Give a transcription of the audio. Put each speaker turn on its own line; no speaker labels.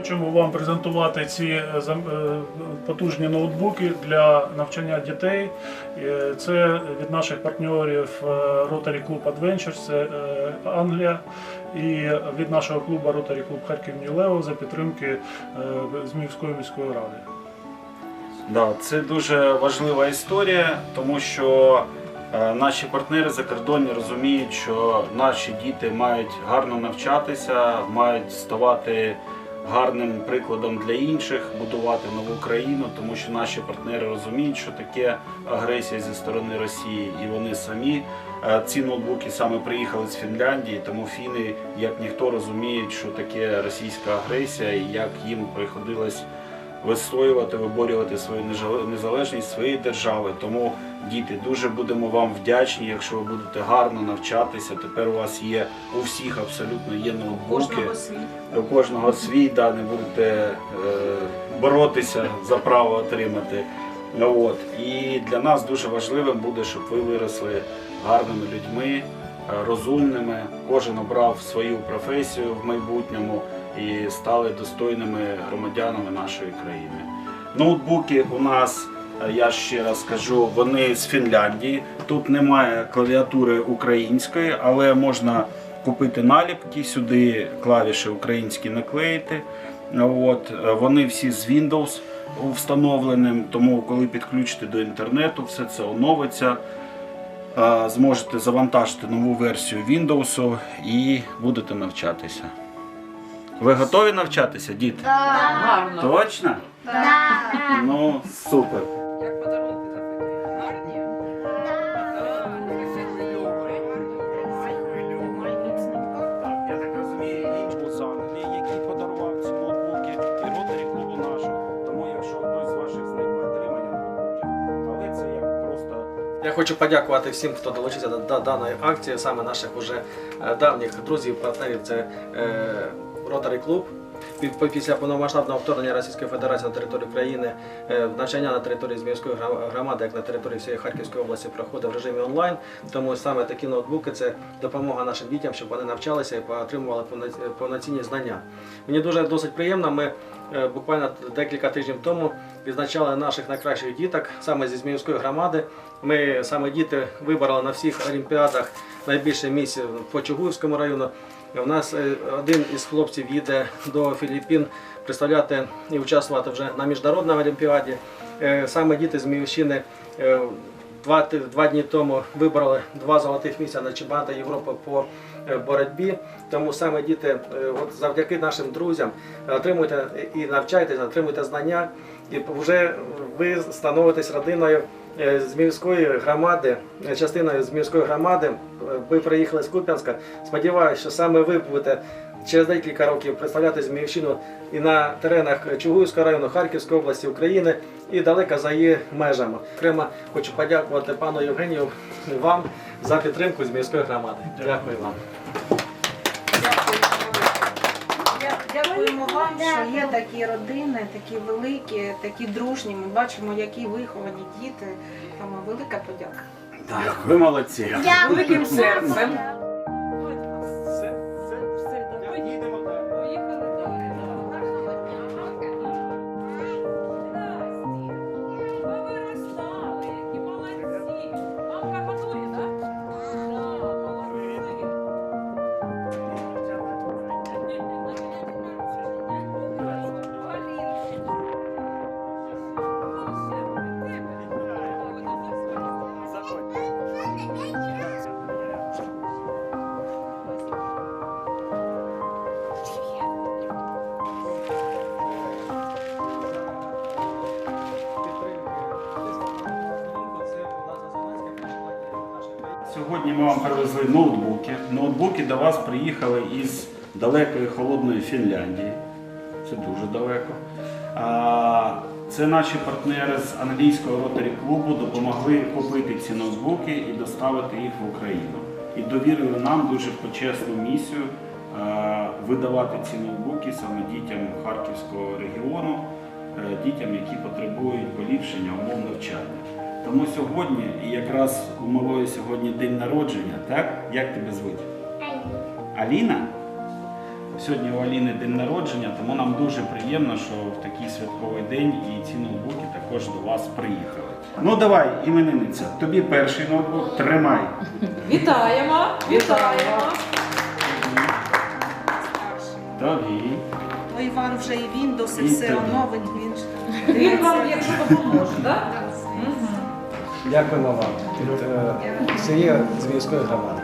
хочемо вам презентувати ці е, е, потужні ноутбуки для навчання дітей. Е, Це від наших партнерів Rotary Club Adventures, це Англія, і від нашого клубу Rotary Club Харків Level за підтримки Зміївської міської ради.
Да, це дуже важлива історія, тому що наші партнери закордонні розуміють, що наші діти мають гарно навчатися, мають ставати гарним прикладом для інших, будувати нову країну, тому що наші партнери розуміють, що таке агресія зі сторони Росії, і вони самі е, ці ноутбуки саме приїхали з Фінляндії, тому фіни, як ніхто, розуміють, що таке російська агресія і як їм приходилось вистоювати, виборювати свою незалежність своєї держави. Тому, діти, дуже будемо вам вдячні, якщо ви будете гарно навчатися. Тепер у вас є у всіх абсолютно є ноутбуки.
Кожного свій.
У кожного свій, да, не будете е, боротися за право отримати. Ну, От. І для нас дуже важливим буде, щоб ви виросли гарними людьми, е, розумними, кожен обрав свою професію в майбутньому і стали достойними громадянами нашої країни. Ноутбуки у нас, я ще раз скажу, вони з Фінляндії. Тут немає клавіатури української, але можна купити наліпки, сюди клавіші українські наклеїти. От, е, вони всі з Windows встановленим, тому коли підключите до інтернету, все це оновиться. Е, Зможете завантажити нову версію Windows і будете навчатися. Ви готові навчатися, діти?
Гарно.
Точно? Ну, супер. Я
хочу подякувати всім, хто долучився до, даної акції, саме наших уже е, давніх друзів, партнерів. Це Пі- пі- Після повномасштабного вторгнення Російської Федерації на територію країни е, навчання на території Зміївської громади, як на території всієї Харківської області, проходить в режимі онлайн. Тому саме такі ноутбуки це допомога нашим дітям, щоб вони навчалися і отримували повноцінні знання. Мені дуже досить приємно. Ми е, буквально декілька тижнів тому відзначали наших найкращих діток саме зі Зміївської громади. Ми саме діти вибороли на всіх олімпіадах найбільше місць по Чугуївському району. У нас е, один із хлопців їде до Філіппін представляти і участвувати вже на міжнародній олімпіаді. Е, Саме діти з Міївщини е, два, два дні тому вибрали два золотих місця на чемпіонаті Європи по е, боротьбі. Тому саме діти, е, от завдяки нашим друзям, отримуйте і навчайтеся, отримуйте знання, і вже ви становитесь родиною е, з міської громади, е, частиною з міської громади. Е, Ви приїхали з Куп'янська. Сподіваюся, що саме ви будете через декілька років представляти Зміївщину і на теренах Чугуївського району, Харківської області, України і далеко за її межами. Окремо хочу подякувати пану Євгенію вам за підтримку Зміївської громади. Дякую вам.
Дя- Дякуємо вам, що є такі родини, такі великі, такі дружні. Ми бачимо, які виховані діти. Тому велика подяка.
так, ви молодці.
Великим серцем.
Сьогодні ми вам привезли ноутбуки. Ноутбуки до вас приїхали із далекої холодної Фінляндії. Це дуже далеко. Це наші партнери з англійського ротарі клубу допомогли купити ці ноутбуки і доставити їх в Україну. І довірили нам дуже почесну місію видавати ці ноутбуки саме дітям Харківського регіону, е, дітям, які потребують поліпшення умов навчання. Тому сьогодні, і якраз у малої сьогодні день народження, так? Як тебе звуть? Аліна. Сьогодні у Аліни день народження, тому нам дуже приємно, що в такий святковий день і ці ноутбуки також до вас приїхали. Ну давай, іменинниця, тобі перший ноутбук, тримай.
Вітаємо! Вітаємо!
Тобі.
То Іван вже і Windows, і
І
все
тобі.
одно він, він ж там.
Він вам, якщо допоможе, так?
Дякуємо вам Це є всієї громади.